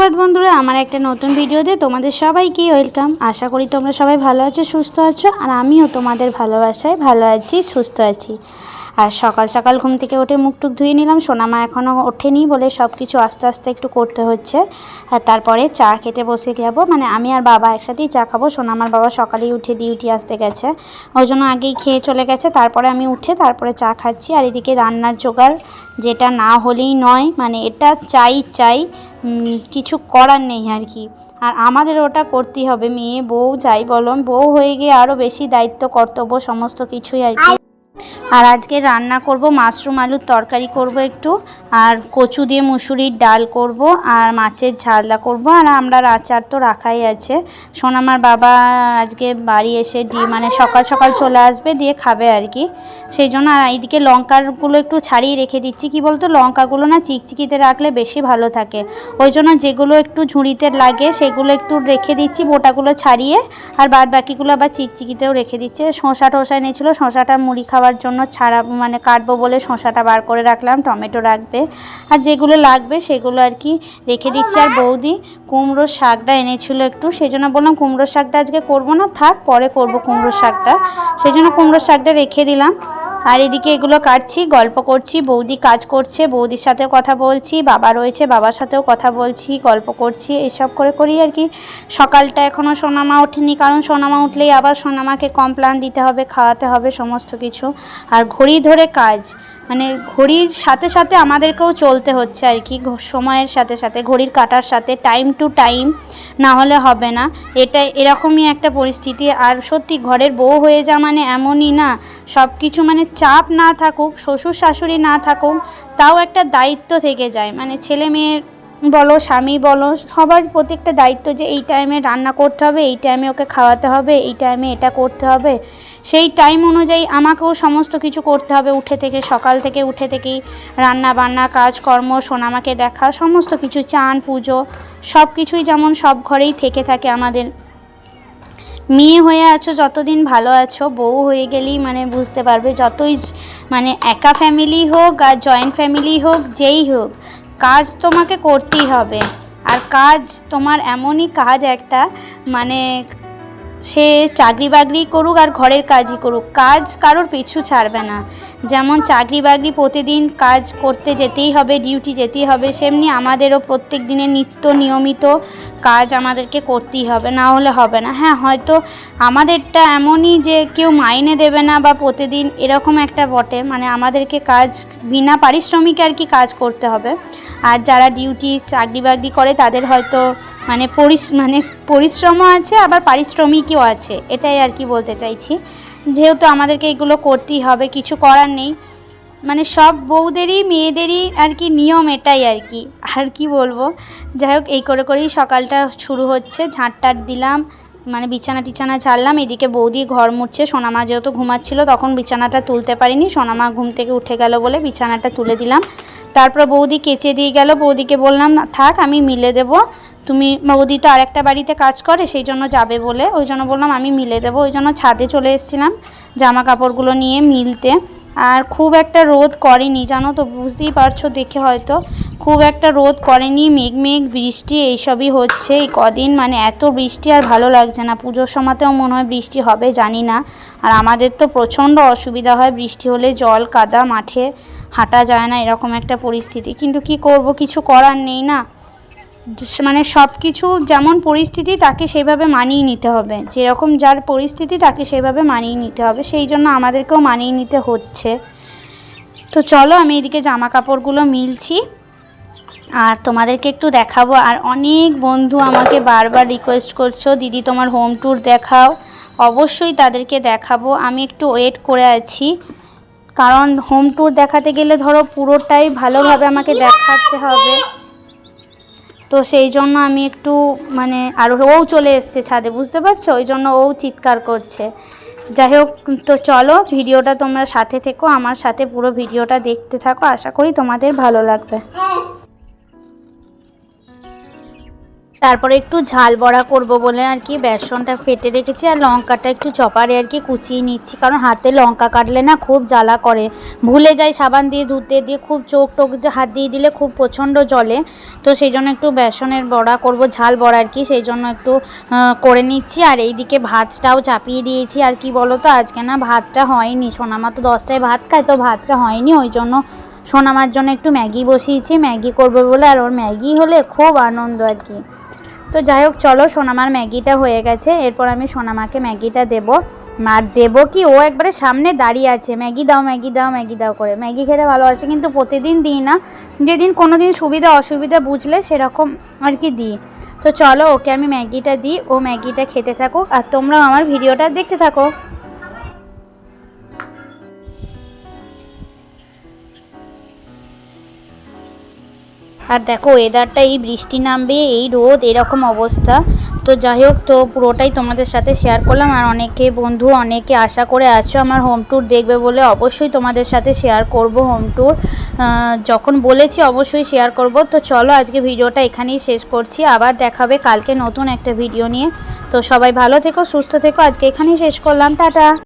সুপ্রভাত বন্ধুরা, আমার একটা নতুন ভিডিওতে তোমাদের সবাইকে ওয়েলকাম। আশা করি তোমরা সবাই ভালো আছো, সুস্থ আছো, আর আমিও তোমাদের ভালোবাসায় ভালো আছি, সুস্থ আছি। আর সকাল সকাল ঘুম থেকে উঠে মুখ টুক ধুয়ে নিলাম। সোনামা এখনও ওঠেনি বলে সব কিছু আস্তে আস্তে একটু করতে হচ্ছে। আর তারপরে চা খেতে বসে যাব। মানে আমি আর বাবা একসাথেই চা খাব। সোনামার বাবা সকালেই উঠে ডিউটি আসতে গেছে। ওই জন্য আগেই খেয়ে চলে গেছে। তারপরে আমি উঠে তারপরে চা খাচ্ছি। আর এদিকে রান্নার জোগাড় যেটা না হলেই নয় মানে এটা চাই চাই কিছু করার নেই আর কি। আর আমাদের ওটা করতেই হবে। মেয়ে, বউ, যাই বলো বউ হয়ে গিয়ে আরও বেশি দায়িত্ব, কর্তব্য, সমস্ত কিছুই আর কি। আর আজকে রান্না করব, মাশরুম আলুর তরকারি করব একটু, আর কচু দিয়ে মুসুরির ডাল করব, আর মাছের ঝালদা করব, আর আমরা আচার তো রাখাই আছে। সোনামার বাবা আজকে বাড়ি এসে দি মানে সকাল সকাল চলে আসবে, দিয়ে খাবে আর কি। সেই জন্য আর এইদিকে লঙ্কারগুলো একটু ছাড়িয়ে রেখে দিচ্ছি, কি বলতো? লঙ্কাগুলো না চিকচিকিতে রাখলে বেশি ভালো থাকে। ওই জন্য যেগুলো একটু ঝুড়িতে লাগে, সেগুলো একটু রেখে দিচ্ছি, বোটাগুলো ছাড়িয়ে, আর বাদ বাকিগুলো আবার চিকচিকিতেও রেখে দিচ্ছে। শসা টসা এনেছিল, শসাটা মুড়ি খাওয়ার জন্য ছাড়া মানে কাটবো বলে শসাটা বার করে রাখলাম, টমেটো রাখবে। আর যেগুলো লাগবে সেগুলো আর কি রেখে দিচ্ছি। আর বৌদি কুমড়োর শাকটা এনেছিল একটু সেই জন্য বললাম কুমড়োর শাকটা আজকে করব না, থাক পরে করব কুমড়োর শাকটা। সেই জন্য কুমড়োর শাকটা রেখে দিলাম। আর এদিকে এগুলো কাটছি, গল্প করছি, বৌদি কাজ করছে, বৌদির সাথে কথা বলছি, বাবা রয়েছে, বাবার সাথেও কথা বলছি, গল্প করছি, এসব করে করি আর কি। সকালটা এখনও সোনামা ওঠেনি, কারণ সোনামা উঠলেই আবার সোনামাকে কমপ্লান দিতে হবে, খাওয়াতে হবে, সমস্ত কিছু। আর ঘড়ি ধরে কাজ মানে ঘড়ির সাথে সাথে আমাদেরকেও চলতে হচ্ছে আর কি সময়ের সাথে সাথে, ঘড়ির কাটার সাথে টাইম টু টাইম না হলে হবে না। এটা এরকমই একটা পরিস্থিতি। আর সত্যি ঘরের বউ হয়ে যা মানে এমনই না। সব কিছু মানে চাপ না থাকুক, শ্বশুর শাশুড়ি না থাকুক, তাও একটা দায়িত্ব থেকে যায়। মানে ছেলে মেয়ের বলো, স্বামী বলো, সবার প্রতি একটা দায়িত্ব যে এই টাইমে রান্না করতে হবে, এই টাইমে ওকে খাওয়াতে হবে, এই টাইমে এটা করতে হবে। সেই টাইম অনুযায়ী আমাকেও সমস্ত কিছু করতে হবে, উঠে থেকে, সকাল থেকে উঠে থেকেই রান্না বান্না, কাজকর্ম, সোনামাকে দেখা, সমস্ত কিছু, চান, পুজো, সব কিছুই যেমন সব ঘরেই থেকে থাকে আমাদের। মেয়ে হয়ে আছো, যতদিন ভালো আছো, বউ হয়ে গেলেই মানে বুঝতে পারবে, যতই মানে একা ফ্যামিলি হোক আর জয়েন্ট ফ্যামিলি হোক, যেই হোক কাজ তোমাকে করতেই হবে। আর কাজ তোমার এমনই কাজ একটা মানে সে চাকরি বাকরি করুক আর ঘরের কাজই করুক, কাজ কারোর পিছু ছাড়বে না। যেমন চাকরি বাকরি প্রতিদিন কাজ করতে যেতেই হবে ডিউটি যেতেই হবে, সেমনি আমাদেরও প্রত্যেক দিনের নিত্য নিয়মিত কাজ আমাদেরকে করতেই হবে, না হলে হবে না। হ্যাঁ হয়তো আমাদেরটা এমনই যে কেউ মাইনে দেবে না বা প্রতিদিন এরকম একটা বটে মানে আমাদেরকে কাজ, বিনা পারিশ্রমিকে আর কি কাজ করতে হবে। আর যারা ডিউটি চাকরি বাকরি করে তাদের হয়তো মানে পরিস মানে পরিশ্রমও আছে, আবার পারিশ্রমিকও আছে, এটাই আর কি বলতে চাইছি। যেহেতু আমাদেরকে এগুলো করতেই হবে, কিছু করার নেই। মানে সব বউদেরই, মেয়েদেরই আর কি নিয়ম এটাই আর কি। আর কি বলব? যাই হোক, এই করে করেই সকালটা শুরু হচ্ছে, ঝাঁট টাট দিলাম। মানে বিছানা টিছানা ঝাড়লাম এদিকে বৌদি ঘর মুড়ছে, সোনামা যেহেতু ঘুমাচ্ছিল, তখন বিছানাটা তুলতে পারিনি, সোনামা ঘুম থেকে উঠে গেল বলে বিছানাটা তুলে দিলাম। তারপর বৌদি কেচে দিয়ে গেল, বৌদিকে বললাম, থাক, আমি মিলে দেবো, তুমি বৌদি তো আরেকটা বাড়িতে কাজ করে, সেই জন্য যাবে বলে, ওই জন্য বললাম, আমি মিলে দেবো। ওই জন্য ছাদে চলে এসেছিলাম জামা কাপড়গুলো নিয়ে মিলতে। আর খুব একটা রোদ করেনি, জানো তো, বুঝতেই পারছ দেখে হয়তো। খুব একটা রোদ করেনি মেঘ মেঘ, বৃষ্টি, এইসবই হচ্ছে। এই কদিন মানে এত বৃষ্টি আর ভালো লাগছে না। পুজোর সময়তেও মনে হয় বৃষ্টি হবে, জানি না। আর আমাদের তো প্রচণ্ড অসুবিধা হয়, বৃষ্টি হলে জল, কাদা, মাঠে হাঁটা যায় না, এরকম একটা পরিস্থিতি। কিন্তু কি করব, কিছু করার নেই না। মানে সব কিছু যেমন পরিস্থিতি, তাকে সেভাবে মানিয়ে নিতে হবে। যেরকম যার পরিস্থিতি, তাকে সেভাবে মানিয়ে নিতে হবে। সেই জন্য আমাদেরকেও মানিয়ে নিতে হচ্ছে। তো চলো, আমি এদিকে জামা কাপড়গুলো মিলছি। আর তোমাদেরকে একটু দেখাবো, আর অনেক বন্ধু আমাকে বারবার রিকোয়েস্ট করছ, দিদি, তোমার হোম ট্যুর দেখাও। অবশ্যই তাদেরকে দেখাবো, আমি একটু ওয়েট করে আছি। কারণ হোম ট্যুর দেখাতে গেলে ধরো পুরোটাই ভালোভাবে আমাকে দেখাতে হবে। তো সেই জন্য আমি একটু মানে আর ও চলে এসছে ছাদে, বুঝতে পারছ? ওই জন্য ও চিৎকার করছে। যাই হোক, তো চলো, ভিডিওটা তোমরা সাথে থেকো, আমার সাথে পুরো ভিডিওটা দেখতে থাকো, আশা করি তোমাদের ভালো লাগবে। তারপরে একটু ঝাল বড়া করব বলে আর কি, বেসনটা ফেটে রেখেছি আর লঙ্কাটা একটু চপারে আর কি কুচিয়ে নিচ্ছি, কারণ হাতে লঙ্কা কাটলে না খুব জ্বালা করে। ভুলে যাই সাবান দিয়ে ধুতে দিয়ে খুব চোখ টোক হাত দিয়ে দিলে খুব প্রচণ্ড জলে তো সেই জন্য একটু বেসনের বড়া করব, ঝাল বড়া আর কি, সেই জন্য একটু করে নিচ্ছি। আর এইদিকে ভাতটাও চাপিয়ে দিয়েছি, আর কি বলো তো আজকে না ভাতটা হয়নি। সোনামা তো দশটায় ভাত খায়, তো ভাতটা হয়নি, ওই জন্য সোনামার জন্য একটু ম্যাগি বসিয়েছি। ম্যাগি করবে বলে, আর ওর ম্যাগি হলে খুব আনন্দ আর কি। তো যাই হোক, চলো, সোনামার ম্যাগিটা হয়ে গেছে। এরপর আমি সোনামাকে ম্যাগিটা দেব। আর দেব কি? ও একবারে সামনে দাঁড়িয়ে আছে। ম্যাগি দাও ম্যাগি দাও ম্যাগি দাও করে। ম্যাগি খেতে ভালোবাসে, কিন্তু প্রতিদিন দিই না। যেদিন কোনো দিন সুবিধা, অসুবিধা বুঝলে সেরকম আর কি দিই। তো চলো, ওকে আমি ম্যাগিটা দিই। ও ম্যাগিটা খেতে থাকুক। আর তোমরাও আমার ভিডিওটা দেখতে থাকো। আর দেখো ওয়েদারটা এই বৃষ্টি নামবে, এই রোদ, এরকম অবস্থা। তো যাই হোক, তো পুরোটাই তোমাদের সাথে শেয়ার করলাম। আর অনেকে বন্ধু, অনেকে আশা করে আছো আমার হোম ট্যুর দেখবে বলে অবশ্যই তোমাদের সাথে শেয়ার করব হোম ট্যুর যখন বলেছি অবশ্যই শেয়ার করব। তো চলো, আজকে ভিডিওটা এখানেই শেষ করছি। আবার দেখাবে কালকে নতুন একটা ভিডিও নিয়ে। তো সবাই ভালো থেকো, সুস্থ থেকো। আজকে এখানেই শেষ করলাম। টাটা!